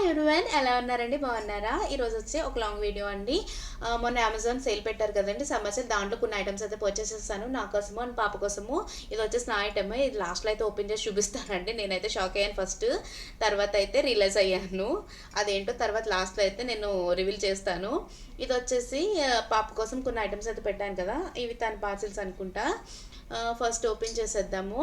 Hi everyone ఎలా ఉన్నారండి? బాగున్నారా? ఈరోజు వచ్చి ఒక లాంగ్ వీడియో అండి. మొన్న అమెజాన్ సేల్ పెట్టారు కదండి. సమ్మర్ సేల్ దాంట్లో కొన్ని ఐటమ్స్ అయితే పర్చేస్ చేస్తాను. నా కోసము అండ్ పాప కోసము. ఇది వచ్చేసి నా ఐటమ్ ఇది లాస్ట్లో అయితే ఓపెన్ చేసి చూపిస్తానండి. నేనైతే షాక్ అయ్యాను ఫస్ట్ తర్వాత అయితే రియలైజ్ అయ్యాను. అదేంటో తర్వాత లాస్ట్లో అయితే నేను రివీల్ చేస్తాను. ఇది వచ్చేసి పాప కోసం కొన్ని ఐటమ్స్ అయితే పెట్టాను కదా. ఇవి తన పార్సిల్స్ అనుకుంటా. ఫస్ట్ ఓపెన్ చేసేద్దాము.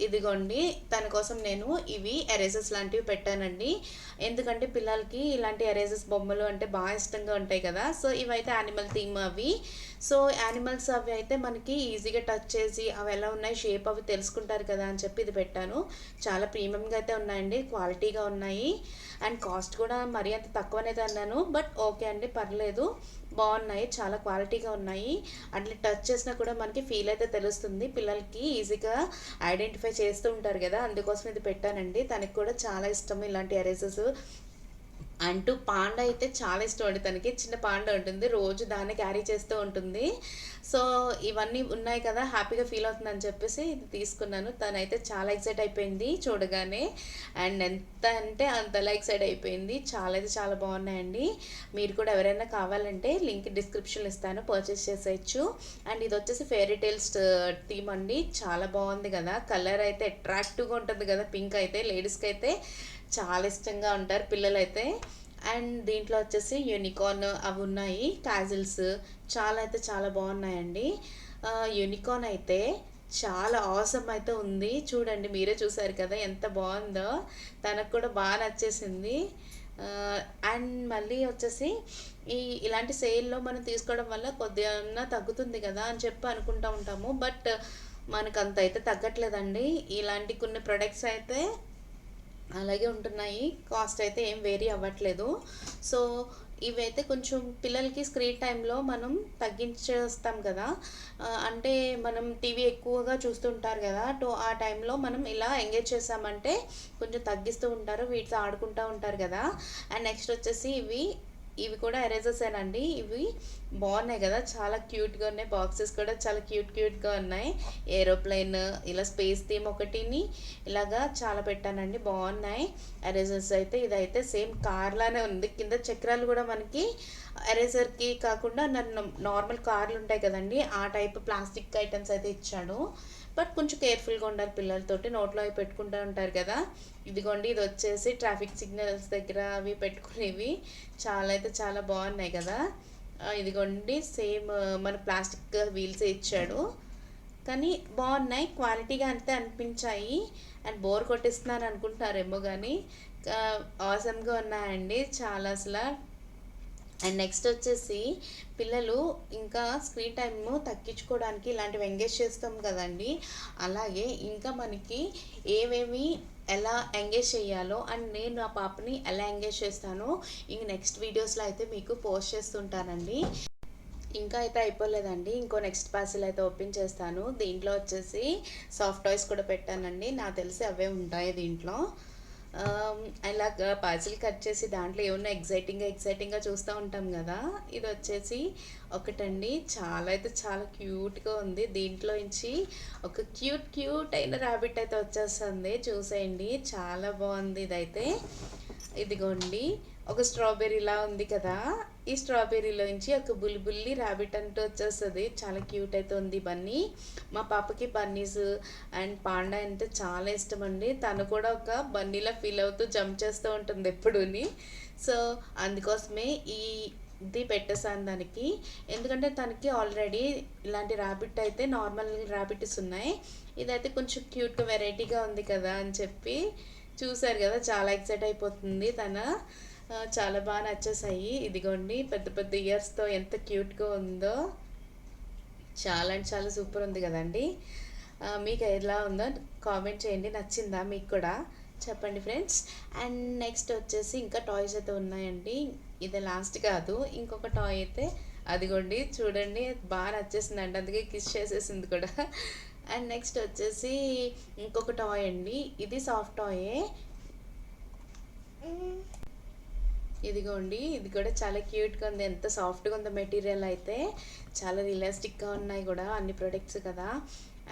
ఇదిగోండి తన కోసం నేను ఇవి ఎరేజెస్ లాంటివి పెట్టానండి. ఎందుకంటే పిల్లలకి ఇలాంటి ఎరేజెస్ బొమ్మలు అంటే బాగా ఇష్టంగా ఉంటాయి కదా. సో ఇవైతే యానిమల్ థీమ్ అవి. సో యానిమల్స్ అవి అయితే మనకి ఈజీగా టచ్ చేసి అవి ఎలా ఉన్నాయి షేప్ అవి తెలుసుకుంటారు కదా అని చెప్పి ఇది పెట్టాను. చాలా ప్రీమియంగా అయితే ఉన్నాయండి క్వాలిటీగా ఉన్నాయి. అండ్ కాస్ట్ కూడా మరీ అంత అనేది అన్నాను బట్ ఓకే అండి పర్లేదు. బాగున్నాయి చాలా క్వాలిటీగా ఉన్నాయి. అట్లా టచ్ చేసినా కూడా మనకి ఫీల్ అయితే తెలుస్తుంది. పిల్లలకి ఈజీగా ఐడెంటిఫై చేస్తూ ఉంటారు కదా అందుకోసం ఇది పెట్టానండి. తనకి కూడా చాలా ఇష్టం ఇలాంటి ఎరేజెస్. అంటూ పాండ అయితే చాలా ఇష్టం అండి. తనకి చిన్న పాండ ఉంటుంది. రోజు దాన్ని క్యారీ చేస్తూ ఉంటుంది. సో ఇవన్నీ ఉన్నాయి కదా హ్యాపీగా ఫీల్ అవుతుందని చెప్పేసి ఇది తీసుకున్నాను. తనైతే చాలా ఎక్సైట్ అయిపోయింది చూడగానే. అండ్ ఎంత అంటే అంతలా ఎక్సైట్ అయిపోయింది. చాలా అయితే చాలా బాగున్నాయండి. మీరు కూడా ఎవరైనా కావాలంటే లింక్ డిస్క్రిప్షన్లో ఇస్తాను. పర్చేస్ చేసేయచ్చు. అండ్ ఇది వచ్చేసి ఫెయిరీ టేల్స్ థీమ్ అండి. చాలా బాగుంది కదా. కలర్ అయితే అట్రాక్టివ్గా ఉంటుంది కదా. పింక్ అయితే లేడీస్కి అయితే చాలా ఇష్టంగా ఉంటారు పిల్లలైతే. అండ్ దీంట్లో వచ్చేసి యూనికార్న్ అవి ఉన్నాయి క్యాజిల్స్ చాలా అయితే చాలా బాగున్నాయండి. యూనికార్న్ అయితే చాలా అవసరం అయితే ఉంది. చూడండి మీరే చూసారు కదా ఎంత బాగుందో. తనకు కూడా బాగా నచ్చేసింది. అండ్ మళ్ళీ వచ్చేసి ఈ ఇలాంటి సేల్లో మనం తీసుకోవడం వల్ల కొద్దిగా తగ్గుతుంది కదా అని చెప్పి అనుకుంటా ఉంటాము. బట్ మనకు అంత అయితే తగ్గట్లేదండి. ఇలాంటి కొన్ని ప్రొడక్ట్స్ అయితే అలాగే ఉంటున్నాయి. కాస్ట్ అయితే ఏం వేరీ అవ్వట్లేదు. సో ఇవైతే కొంచెం పిల్లలకి స్క్రీన్ టైంలో మనం తగ్గించేస్తాం కదా. అంటే మనం టీవీ ఎక్కువగా చూస్తుంటారు కదా. టో ఆ టైంలో మనం ఇలా ఎంగేజ్ చేసామంటే కొంచెం తగ్గిస్తూ ఉంటారు. వీటితో ఆడుకుంటూ ఉంటారు కదా. అండ్ నెక్స్ట్ వచ్చేసి ఇవి ఇవి కూడా ఎరేజర్స్ అండి ఇవి బాగున్నాయి కదా. చాలా క్యూట్గా ఉన్నాయి. బాక్సెస్ కూడా చాలా క్యూట్ క్యూట్గా ఉన్నాయి. ఏరోప్లేన్ ఇలా స్పేస్ థీమ్ ఒకటిని ఇలాగా చాలా పెట్టానండి. బాగున్నాయి. ఎరేజర్స్ అయితే ఇదైతే సేమ్ కార్ లానే ఉంది. కింద చక్రాలు కూడా మనకి ఎరేజర్కి కాకుండా నన్ను నార్మల్ కార్లు ఉంటాయి కదండి. ఆ టైప్ ప్లాస్టిక్ ఐటమ్స్ అయితే ఇచ్చాడు. బట్ కొంచెం కేర్ఫుల్గా ఉండాలి పిల్లలతోటి. నోట్లో అవి పెట్టుకుంటూ ఉంటారు కదా. ఇదిగోండి ఇది వచ్చేసి ట్రాఫిక్ సిగ్నల్స్ దగ్గర అవి పెట్టుకునేవి. చాలా అయితే చాలా బాగున్నాయి కదా. ఇదిగోండి సేమ్ మన ప్లాస్టిక్ వీల్స్ ఇచ్చాడు. కానీ బాగున్నాయి క్వాలిటీగా అంతే అనిపించాయి. అండ్ బోర్ కొట్టిస్తున్నాను అనుకుంటున్నారేమో కానీ ఆసమ్గా ఉన్నాయండి. చాలా అసలు అండ్ నెక్స్ట్ వచ్చేసి పిల్లలు ఇంకా స్క్రీన్ టైమ్ తగ్గించుకోవడానికి ఇలాంటివి ఎంగేజ్ చేస్తాం కదండి. అలాగే ఇంకా మనకి ఏమేమి ఎలా ఎంగేజ్ చేయాలో అండ్ నేను నా పాపని ఎలా ఎంగేజ్ చేస్తానో ఇంక నెక్స్ట్ వీడియోస్లో అయితే మీకు పోస్ట్ చేస్తుంటానండి. ఇంకా అయితే అయిపోలేదండి. ఇంకో నెక్స్ట్ పార్సిల్ అయితే ఓపెన్ చేస్తాను. దీంట్లో వచ్చేసి సాఫ్ట్ టాయ్స్ కూడా పెట్టానండి. నాకు తెలిసి అవే ఉంటాయి దీంట్లో. అలా పార్సిల్ కట్ చేసి దాంట్లో ఏమన్నా ఎగ్జైటింగ్గా ఎగ్జైటింగ్గా చూస్తూ ఉంటాం కదా? ఇది వచ్చేసి ఒకటండి. చాలా అయితే చాలా క్యూట్గా ఉంది. దీంట్లో నుంచి ఒక క్యూట్ క్యూట్ అయిన ర్యాబిట్ అయితే వచ్చేస్తుంది. చూసేయండి. చాలా బాగుంది ఇదైతే. ఇదిగోండి. ఒక స్ట్రాబెర్రీలా ఉంది కదా? ఈ స్ట్రాబెర్రీలో నుంచి ఒక బుల్బుల్లి ర్యాబిట్ అంటూ వచ్చేస్తుంది. చాలా క్యూట్ అయితే ఉంది బన్నీ. మా పాపకి బన్నీస్ అండ్ పాండా అంటే చాలా ఇష్టం అండి. తను కూడా ఒక బన్నీలా ఫీల్ అవుతూ జంప్ చేస్తూ ఉంటుంది ఎప్పుడూని. సో అందుకోసమే ఈ ఇది పెట్టేసాను దానికి. ఎందుకంటే తనకి ఆల్రెడీ ఇలాంటి ర్యాబిట్ అయితే నార్మల్ ర్యాబిట్స్ ఉన్నాయి. ఇదైతే కొంచెం క్యూట్గా వెరైటీగా ఉంది కదా అని చెప్పి చూసారు కదా చాలా ఎక్సైట్ అయిపోతుంది తన. చాలా బాగా నచ్చేసాయి. ఇదిగోండి పెద్ద పెద్ద ఇయర్స్తో ఎంత క్యూట్గా ఉందో. చాలా అంటే చాలా సూపర్ ఉంది కదండి. మీకు ఎలా ఉందో కామెంట్ చేయండి. నచ్చిందా మీకు కూడా? చెప్పండి ఫ్రెండ్స్ అండ్ నెక్స్ట్ వచ్చేసి ఇంకా టాయ్స్ అయితే ఉన్నాయండి. ఇది లాస్ట్ కాదు. ఇంకొక టాయ్ అయితే అదిగోండి చూడండి. బాగా నచ్చేసిందండి. అందుకే కిస్ చేసేసింది కూడా. అండ్ నెక్స్ట్ వచ్చేసి ఇంకొక టాయ్ అండి. ఇది సాఫ్ట్ టాయే ఇదిగోండి ఇది కూడా చాలా క్యూట్గా ఉంది. ఎంత సాఫ్ట్గా ఉంది మెటీరియల్ అయితే చాలా రియలిస్టిక్గా ఉన్నాయి కూడా అన్ని ప్రొడక్ట్స్ కదా.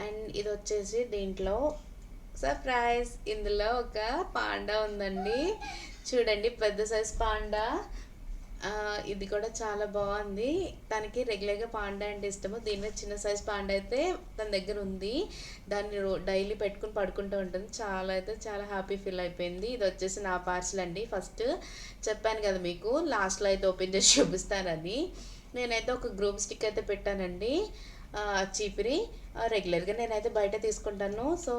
అండ్ ఇది వచ్చేసి దీంట్లో సర్ప్రైజ్. ఇందులో ఒక పాండా ఉందండి. చూడండి పెద్ద సైజ్ పాండా. ఇది కూడా చాలా బాగుంది. తనకి రెగ్యులర్గా పాండా అంటే ఇష్టము. దీని మీద చిన్న సైజ్ పాండా అయితే తన దగ్గర ఉంది. దాన్ని రో డైలీ పెట్టుకుని పడుకుంటూ ఉంటుంది. చాలా అయితే చాలా హ్యాపీ ఫీల్ అయిపోయింది. ఇది వచ్చేసి నా పార్సల్ అండి. ఫస్ట్ చెప్పాను కదా మీకు లాస్ట్లో అయితే ఓపెన్ చేసి చూపిస్తానని. నేనైతే ఒక గ్రూప్ స్టిక్ అయితే పెట్టానండి. చీపిరి. రెగ్యులర్గా నేనైతే బయట తీసుకుంటాను. సో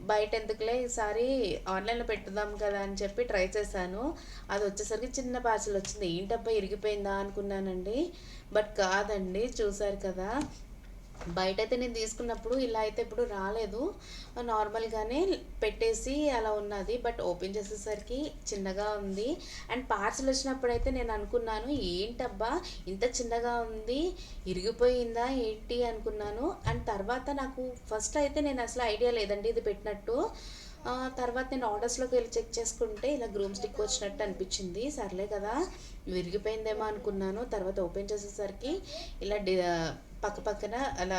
బయట ఎందుకులే ఈసారి ఆన్లైన్లో పెట్టుదాం కదా అని చెప్పి ట్రై చేశాను. అది వచ్చేసరికి చిన్న పార్సల్ వచ్చింది. ఏంటబ్బా ఇరిగిపోయిందా అనుకున్నానండి. బట్ కాదండి చూసారు కదా. బయట అయితే నేను తీసుకున్నప్పుడు ఇలా అయితే ఇప్పుడు రాలేదు. నార్మల్గానే పెట్టేసి అలా ఉన్నది. బట్ ఓపెన్ చేసేసరికి చిన్నగా ఉంది. అండ్ పార్సల్ వచ్చినప్పుడు అయితే నేను అనుకున్నాను ఏంటబ్బా ఇంత చిన్నగా ఉంది ఇరిగిపోయిందా ఏంటి? అనుకున్నాను. అండ్ తర్వాత నాకు ఫస్ట్ అయితే నేను అసలు ఐడియా లేదండి ఇది పెట్టినట్టు. తర్వాత నేను ఆర్డర్స్లోకి వెళ్ళి చెక్ చేసుకుంటే ఇలా గ్రూమ్ స్టిక్ వచ్చినట్టు అనిపించింది. సర్లే కదా విరిగిపోయిందేమో అనుకున్నాను. తర్వాత ఓపెన్ చేసేసరికి ఇలా డి పక్క పక్కన అలా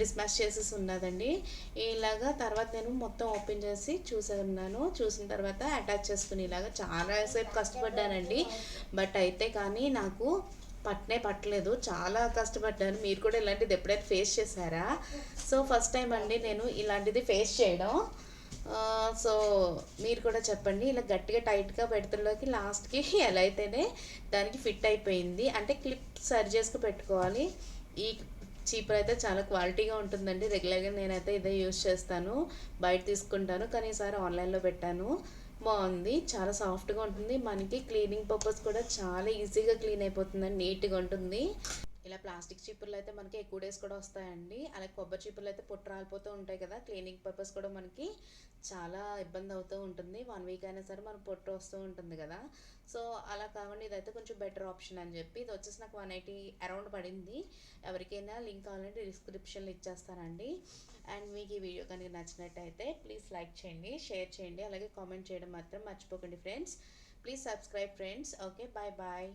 డిస్మాష్ చేసేసి ఉన్నదండి. ఇలాగా తర్వాత నేను మొత్తం ఓపెన్ చేసి చూసాను చూసిన తర్వాత అటాచ్ చేసుకుని ఇలాగా చాలా సేపు కష్టపడ్డానండి. బట్ అయితే కానీ నాకు పట్టనే పట్టలేదు. చాలా కష్టపడ్డాను. మీరు కూడా ఇలాంటిది ఎప్పుడైతే ఫేస్ చేశారా? సో ఫస్ట్ టైం అండి నేను ఇలాంటిది ఫేస్ చేయడం. సో మీరు కూడా చెప్పండి. ఇలా గట్టిగా టైట్గా పెడతలోకి లాస్ట్కి ఎలా అయితేనే దానికి ఫిట్ అయిపోయింది. అంటే క్లిప్ సరి చేసుకు పెట్టుకోవాలి. ఈ చీపర్ అయితే చాలా క్వాలిటీగా ఉంటుందండి. రెగ్యులర్గా నేనైతే ఇదే యూస్ చేస్తాను. బయట తీసుకుంటాను. కానీ ఈసారి ఆన్లైన్లో పెట్టాను. బాగుంది. చాలా సాఫ్ట్గా ఉంటుంది. మనకి క్లీనింగ్ పర్పస్ కూడా చాలా ఈజీగా క్లీన్ అయిపోతుందండి. నీట్గా ఉంటుంది. ఇలా ప్లాస్టిక్ చీపుర్లు అయితే మనకి ఎక్కువ డేస్ కూడా వస్తాయండి. అలాగే కొబ్బరి చీపుర్లు అయితే పుట్టు రాలిపోతూ ఉంటాయి కదా క్లీనింగ్ పర్పస్ కూడా మనకి చాలా ఇబ్బంది అవుతూ ఉంటుంది. వన్ వీక్ అయినా సరే మనకు పొట్టు వస్తూ ఉంటుంది కదా. సో అలా కాకుండా ఇదైతే కొంచెం బెటర్ ఆప్షన్ అని చెప్పి ఇది వచ్చేసి నాకు వన్ ఎయిటీ అరౌండ్ పడింది. ఎవరికైనా లింక్ కావాలంటే డిస్క్రిప్షన్లో ఇచ్చేస్తానండి. అండ్ మీకు ఈ వీడియో కనుక నచ్చినట్టయితే ప్లీజ్ లైక్ చేయండి షేర్ చేయండి అలాగే కామెంట్ చేయడం మాత్రం మర్చిపోకండి friends please subscribe friends okay bye bye